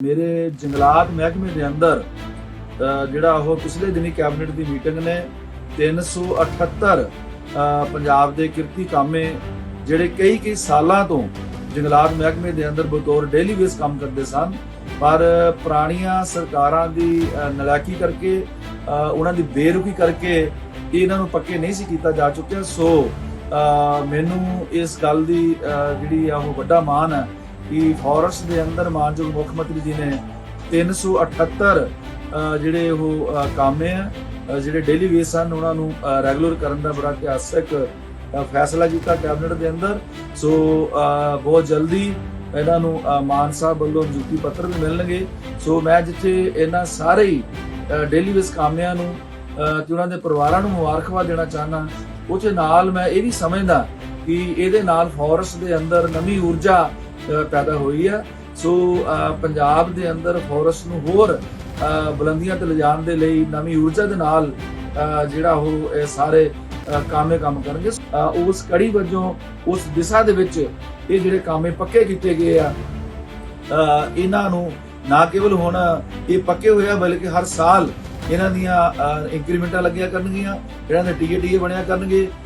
ਮੇਰੇ ਜੰਗਲਾਤ ਮਹਿਕਮੇ ਦੇ ਅੰਦਰ ਜਿਹੜਾ ਉਹ ਪਿਛਲੇ ਦਿਨੀ ਕੈਬਨਿਟ ਦੀ ਮੀਟਿੰਗ ਨੇ 378 ਅ, ਪੰਜਾਬ ਦੇ ਕਿਰਤੀ ਕਾਮੇ ਜਿਹੜੇ ਕਈ ਕਈ ਸਾਲਾਂ ਤੋਂ ਜੰਗਲਾਤ ਮਹਿਕਮੇ ਦੇ ਅੰਦਰ ਬਤੌਰ ਡੇਲੀ ਬੇਸ ਕੰਮ ਕਰਦੇ ਸਨ ਪਰ ਪੁਰਾਣੀਆਂ ਸਰਕਾਰਾਂ ਦੀ ਅ, ਕਰਕੇ ਉਹਨਾਂ ਦੀ ਬੇਰੁਖੀ ਕਰਕੇ ਇਹਨਾਂ ਨੂੰ ਪੱਕੇ ਨਹੀਂ ਸੀ ਕੀਤਾ ਜਾ ਚੁੱਕਿਆ। ਸੋ ਮੈਨੂੰ ਇਸ ਗੱਲ ਦੀ ਜਿਹੜੀ ਆ ਉਹ ਵੱਡਾ ਮਾਣ ਹੈ ਕਿ ਫੋਰੈਸਟ ਦੇ ਅੰਦਰ ਮਾਨਯੋਗ ਮੁੱਖ ਮੰਤਰੀ ਜੀ ਨੇ 378 ਅ, ਜਿਹੜੇ ਉਹ ਕਾਮੇ ਆ ਜਿਹੜੇ ਡੇਲੀ ਵੇਸ ਹਨ ਉਹਨਾਂ ਨੂੰ ਰੈਗੂਲਰ ਕਰਨ ਦਾ ਬੜਾ ਇਤਿਹਾਸਕ ਫੈਸਲਾ ਕੀਤਾ ਕੈਬਨਿਟ ਦੇ ਅੰਦਰ। ਸੋ ਬਹੁਤ ਜਲਦੀ ਇਹਨਾਂ ਨੂੰ ਮਾਨ ਸਾਹਿਬ ਵੱਲੋਂ ਨਿਯੁਕਤੀ ਪੱਤਰ ਵੀ ਮਿਲਣਗੇ। ਸੋ ਮੈਂ ਜਿੱਥੇ ਇਹਨਾਂ ਸਾਰੇ ਹੀ ਡੇਲੀ ਵੇਸ ਕਾਮਿਆਂ ਨੂੰ ਅ, ਤੇ ਉਹਨਾਂ ਦੇ ਪਰਿਵਾਰਾਂ ਨੂੰ ਮੁਬਾਰਕਬਾਦ ਦੇਣਾ ਚਾਹਨਾ ਉਹ 'ਚ ਨਾਲ ਮੈਂ ਇਹ ਵੀ ਸਮਝਦਾ ਕਿ ਇਹਦੇ ਨਾਲ ਫੋਰੈਸਟ ਦੇ ਅੰਦਰ ਨਵੀਂ ਊਰਜਾ ਪੈਦਾ ਹੋਈ ਆ। ਸੋ ਪੰਜਾਬ ਦੇ ਅੰਦਰ ਫੋਰੈਸਟ ਨੂੰ ਹੋਰ ਬੁਲੰਦੀਆਂ ਤੇ ਲਿਜਾਣ ਦੇ ਲਈ ਨਵੀਂ ਊਰਜਾ ਦੇ ਨਾਲ ਜਿਹੜਾ ਉਹ ਸਾਰੇ ਕਾਮੇ ਕੰਮ ਕਰਨਗੇ। ਉਸ ਕੜੀ ਵਜੋਂ ਉਸ ਦਿਸ਼ਾ ਦੇ ਵਿੱਚ ਇਹ ਜਿਹੜੇ ਕਾਮੇ ਪੱਕੇ ਕੀਤੇ ਗਏ ਆ ਇਹਨਾਂ ਨੂੰ ਨਾ ਕੇਵਲ ਹੁਣ ਇਹ ਪੱਕੇ ਹੋਏ ਆ, ਬਲਕਿ ਹਰ ਸਾਲ ਇਹਨਾਂ ਦੀਆਂ ਇੰਕਰੀਮੈਂਟਾਂ ਲੱਗਿਆ ਕਰਨਗੀਆਂ, ਇਹਨਾਂ ਦੇ ਟੀਏ ਟੀਏ ਬਣਿਆ ਕਰਨਗੇ।